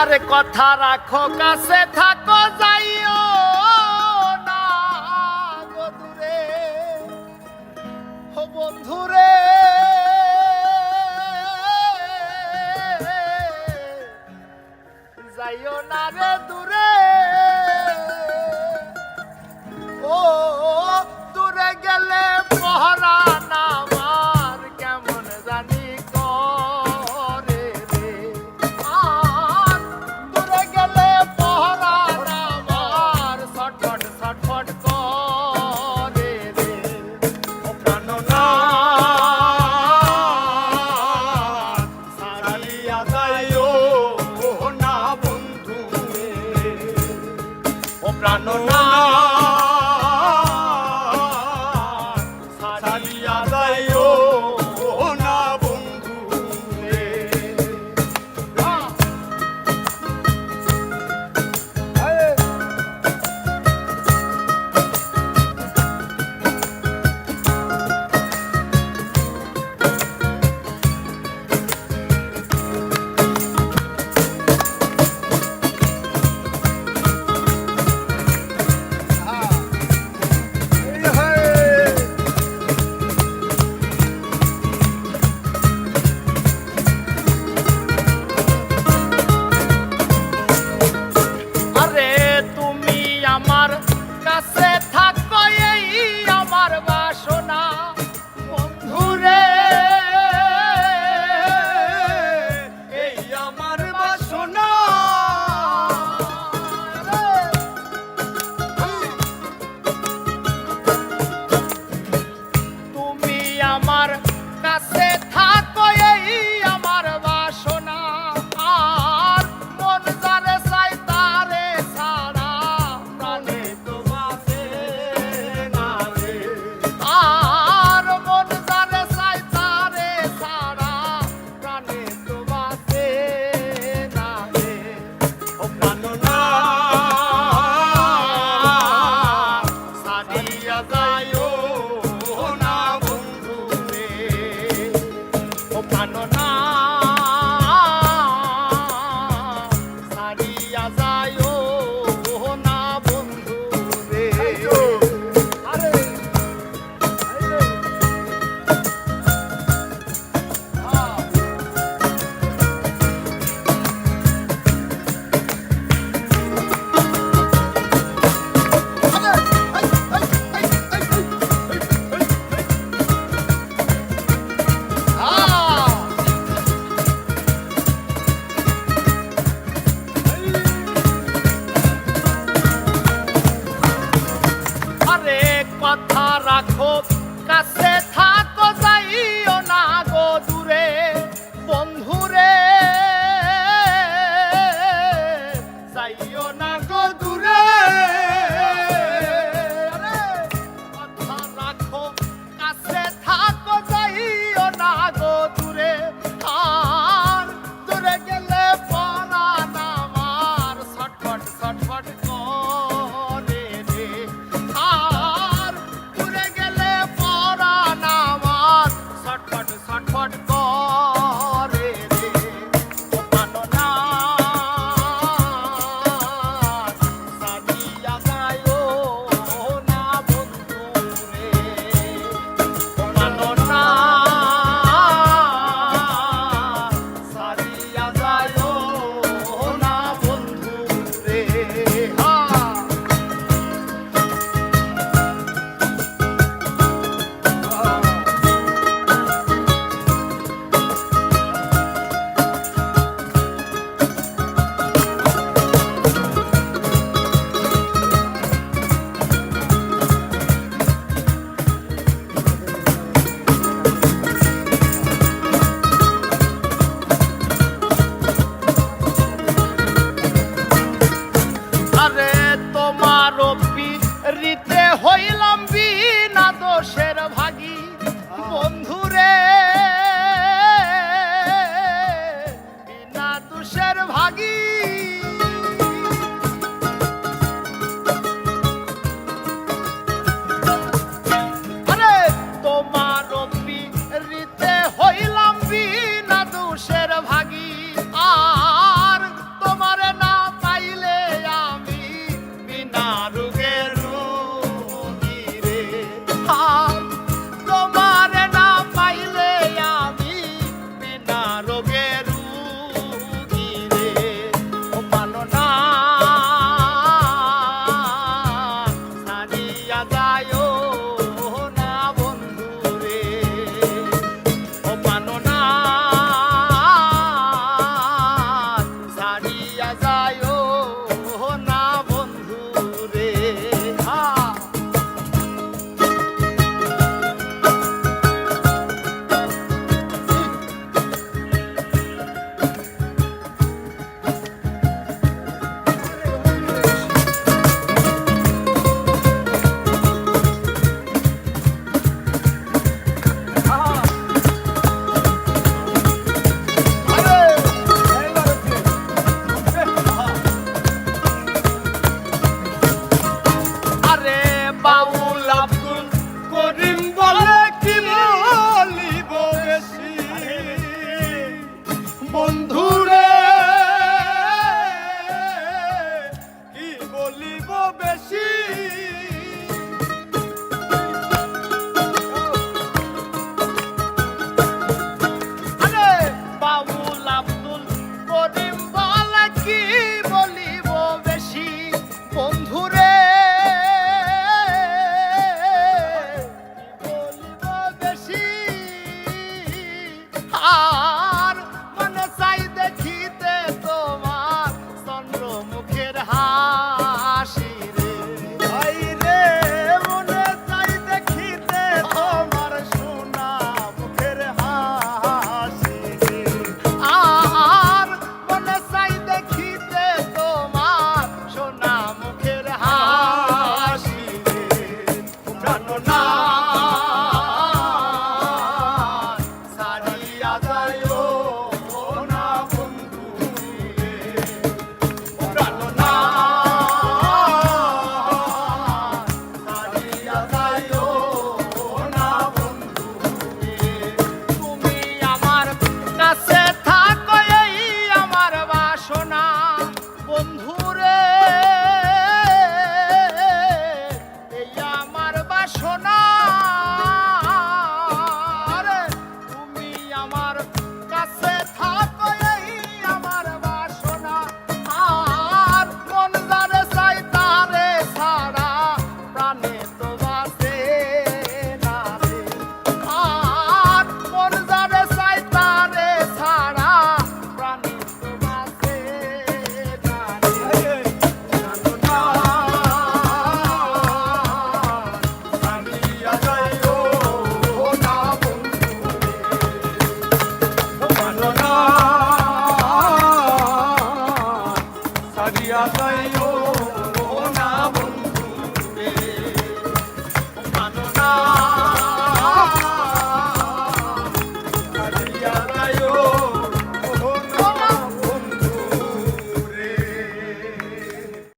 আরে কথা রাখো, কাছে থাকো, যাইও না দূরে। ও বন্ধুরে, যাইও না রে দূরে। ও দূরে গেলে মহারাজ প্রাণ না arroba гадаю. না বন্ধু মানো না।